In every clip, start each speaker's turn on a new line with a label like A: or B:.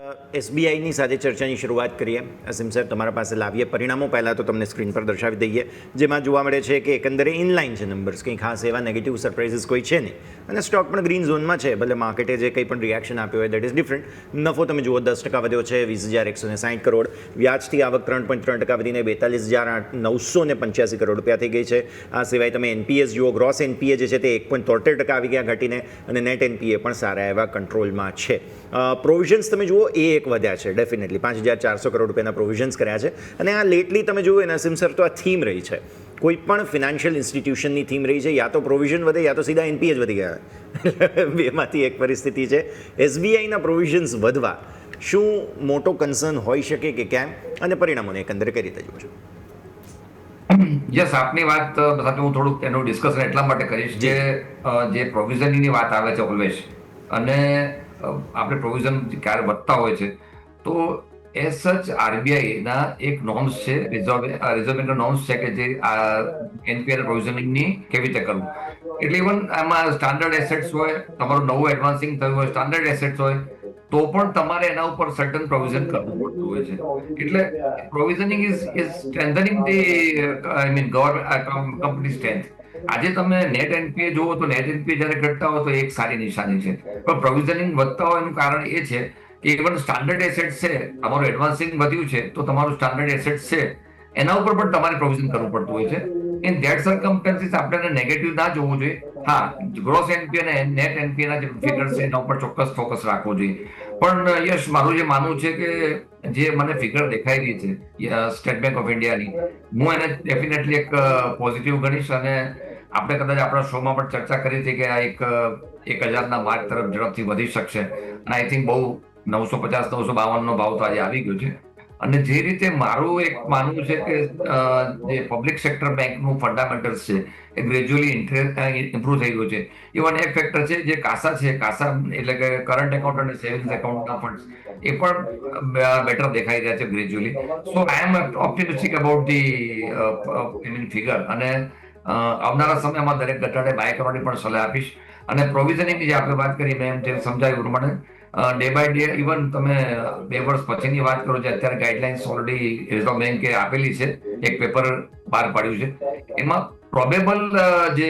A: એસબીઆઈની સાથે ચર્ચાની શરૂઆત કરીએ. અસીમ સર, તમારા પાસે લાવીએ પરિણામો. પહેલાં તો તમને સ્ક્રીન પર દર્શાવી દઈએ. જેમાં જોવા મળે છે કે એકંદરે ઇનલાઇન છે નંબર્સ કંઈ ખાસ એવા નેગેટિવ સરપ્રાઇઝીસ કોઈ છે નહીં. અને સ્ટોક પણ ગ્રીન ઝોનમાં છે. ભલે માર્કેટે જે કંઈ પણ રિએક્શન આપ્યું હોય દેટ ઇઝ ડિફરન્ટ નફો તમે જુઓ, દસ ટકા વધ્યો છે, વીસ હજાર એકસો ને સાઠ કરોડ. વ્યાજથી આવક ત્રણ પોઈન્ટ ત્રણ ટકા વધીને બેતાલીસ હજાર નવસો ને પંચ્યાસી કરોડ રૂપિયા થઈ ગઈ છે. આ સિવાય તમે એનપીએસ જુઓ ગ્રોસ એનપીએ જે છે તે એક પોઈન્ટ તોતેર ટકા આવી ગયા ઘટીને, અને નેટ એનપીએ પણ સારા એવા કંટ્રોલમાં છે. પ્રોવિઝન્સ તમે જુઓ એ એક વધ્યા છે ડેફિનેટલી પાંચ હજાર ચારસો કરોડ રૂપિયાના પ્રોવિઝન્સ કર્યા છે. અને આ લેટલી તમે જુઓ એના સિમસર તો આ થીમ રહી છે. કોઈ પણ ફિનાન્શિયલ ઇન્સ્ટિટ્યુશનની થીમ રહી છે યા તો પ્રોવિઝન વધે યા તો સીધા એનપીએ જ વધી ગયા બેમાંથી એક પરિસ્થિતિ છે. એસબીઆઈના પ્રોવિઝન્સ વધવા શું મોટો કન્સર્ન હોઈ શકે કે કેમ? અને પરિણામોને એકંદરે કઈ રીતે જુઓ છો?
B: યસ આપની વાત સાથે હું થોડુંક એનું ડિસ્કશન એટલા માટે કરીશ જે. જે પ્રોવિઝનની વાત આવે છે ઓલવેઝ અને આપણે પ્રોવિઝન ક્યારે વધતા હોય છે, તો એઝ સચ આરબીઆઈના એક નોર્મ્સ છે રિઝર્વ રિઝર્વ બેંકના નોર્મ્સ છે કે જે એનપીઆર પ્રોવિઝનિંગની કેવી રીતે કરવું. એટલે ઇવન આમાં સ્ટાન્ડર્ડ એસેટ્સ હોય, તમારું નવું એડવાન્સિંગ થયું હોય સ્ટાન્ડર્ડ એસેટ્સ હોય, તો પણ તમારે એના ઉપર સર્ટન પ્રોવિઝન કરવું પડતું હોય છે. એટલે provisioning is is strengthening the I mean government company strength આજે તમે નેટ એનપીએ જુઓ તો નેટ એનપીએ જ્યારે ઘટતા હોય તો એક સારી નિશાની છે. પણ પ્રોવિઝનિંગ વધતા હોય એનું કારણ એ છે કે ઇવન સ્ટાન્ડર્ડ એસેટ છે, તમારું એડવાન્સિંગ વધ્યું છે, તો તમારું સ્ટાન્ડર્ડ એસેટ છે, એના ઉપર પણ તમારે પ્રોવિઝન કરવું પડતું હોય છે. ઇન ધેટ સર્કમસ્ટન્સીસ આપણે નેગેટિવ ના જોવું જોઈએ. હા ગ્રોસ એનપી અને નેટ એનપીએ ના જે ફિગર છે, એના ઉપર ચોક્કસ ફોકસ રાખવો જોઈએ. પણ, યશ, મારું જે માનવું છે કે જે મને ફિગર દેખાઈ રહી છે સ્ટેટ બેંક ઓફ ઇન્ડિયાની, હું એને ડેફિનેટલી એક પોઝિટિવ ગણીશ અને આપણે કદાચ આપણા શોમાં પણ ચર્ચા કરી હતી કે આ એક એક હજારના માર્ગ તરફ ઝડપથી વધી શકશે. અને આઈ થિંક બહુ નવસો પચાસ, નવસો બાવનનો ભાવ તો આજે આવી ગયો છે. અને જે રીતે મારું એક માનવું છે કે જે પબ્લિક સેક્ટર બેંકનું ફંડામેન્ટલ્સ છે, એ ગ્રેજ્યુઅલી ઇમ્પ્રુવ થઈ ગયું છે. ઇવન એક ફેક્ટર છે, જે કાસા છે, કાસા એટલે કે કરંટ એકાઉન્ટ અને સેવિંગ્સ એકાઉન્ટના ફંડ એ પણ બેટર દેખાઈ રહ્યા છે gradually so I M optimistic about the mean figure અને આવનારા સમયમાં દરેક ઘટાડે બાય કરવાની પણ સલાહ આપીશ. અને પ્રોવિઝનિંગની જે આપણે વાત કરી, મેં જે સમજાવ્યું પ્રમાણે ડે બાય ડે ઇવન તમે બે વર્ષ પછીની વાત કરો જે અત્યારે ગાઈડલાઇન્સ ઓલરેડી રિઝર્વ બેન્કે આપેલી છે, એક પેપર બહાર પાડ્યું છે. એમાં પ્રોબેબલ જે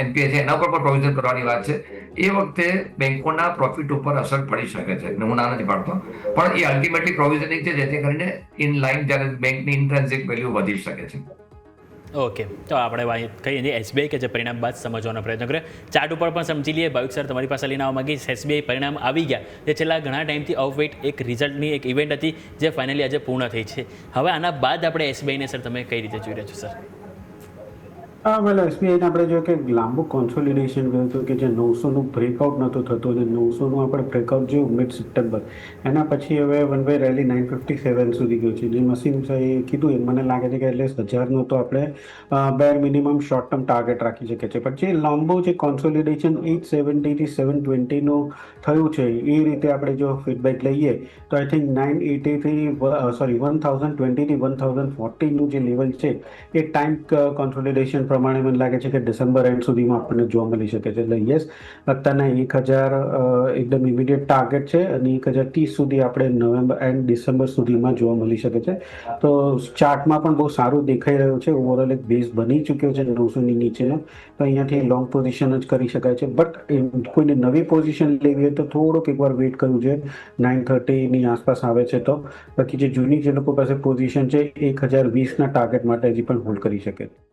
B: એનપીએ છે, એના ઉપર પણ પ્રોવિઝન કરવાની વાત છે. એ વખતે બેંકોના પ્રોફિટ ઉપર અસર પડી શકે છે. હું ના નથી પાડતો. પણ એ અલ્ટિમેટલી પ્રોવિઝનિંગ છે, જેથી કરીને ઇન લાઇન જ્યારે બેંકની ઇન્ટ્રેન્સિક વેલ્યુ વધી શકે છે.
C: ઓકે. તો આપણે કહીએ છીએ એસબીઆઈ કે જે પરિણામ બાદ સમજવાનો પ્રયત્ન કર્યો. ચાર્ટ ઉપર પણ સમજી લઈએ. ભાવિક સર, તમારી પાસે લઈને આવવા માગીશ એસબીઆઈ પરિણામ આવી ગયા. જે છેલ્લા ઘણા ટાઈમથી ઓફવેટ એક રિઝલ્ટની એક ઇવેન્ટ હતી, જે ફાઇનલી આજે પૂર્ણ થઈ છે. હવે આના બાદ આપણે એસબીઆઈને, સર, તમે કઈ રીતે જોઈ રહ્યા છો, સર?
D: વેલ એસબીઆઈને આપણે જો કે લાંબુ કોન્સોલિડેશન ગયું હતું કે જે નવસોનું બ્રેકઆઉટ નહોતું થતું અને નવસોનું આપણે બ્રેકઆઉટ જોયું મિડ સપ્ટેમ્બર એના પછી હવે one way rally nine fifty seven સુધી ગયું છે. જે મસીમ સાહેબે કીધું એમ, મને લાગે છે કે એટલે હજારનો તો આપણે bare minimum short term target રાખી શકીએ છીએ. પણ જે લાંબુ જે કોન્સોલિડેશન એટ સેવન્ટીથી સેવન ટ્વેન્ટીનું થયું છે, એ રીતે આપણે જો ફીડબેક લઈએ, તો આઈ થિંક નાઇન એટીથી સોરી વન થાઉઝન્ડ ટ્વેન્ટીથી વન થાઉઝન્ડ ફોર્ટીનું જે લેવલ છે, એ ટાઈમ કોન્સોલિડેશન પ્રમાણે મને લાગે છે કે ડિસેમ્બર એન્ડ સુધીમાં આપણને જોવા મળી શકે છે. એટલે યસ અત્યારના એક હજાર એકદમ ઇમિડિયેટ ટાર્ગેટ છે અને એક હજાર ત્રીસ સુધી આપણે નવેમ્બર એન્ડ ડિસેમ્બર સુધીમાં જોવા મળી શકે છે. તો ચાર્ટમાં પણ બહુ સારું દેખાઈ રહ્યું છે. ઓવરઓલ એક બેઝ બની ચૂક્યો છે નવસોની નીચેનો. તો અહીંયાથી લોંગ પોઝિશન જ કરી શકાય છે. બટ કોઈને નવી પોઝિશન લેવી હોય તો થોડુંક એકવાર વેઇટ કરવું જોઈએ. નાઇન થર્ટીની આસપાસ આવે છે તો. બાકી જે જૂની જે લોકો પાસે પોઝિશન છે, એક હજાર વીસના ટાર્ગેટ માટે હજી પણ હોલ્ડ કરી શકે છે.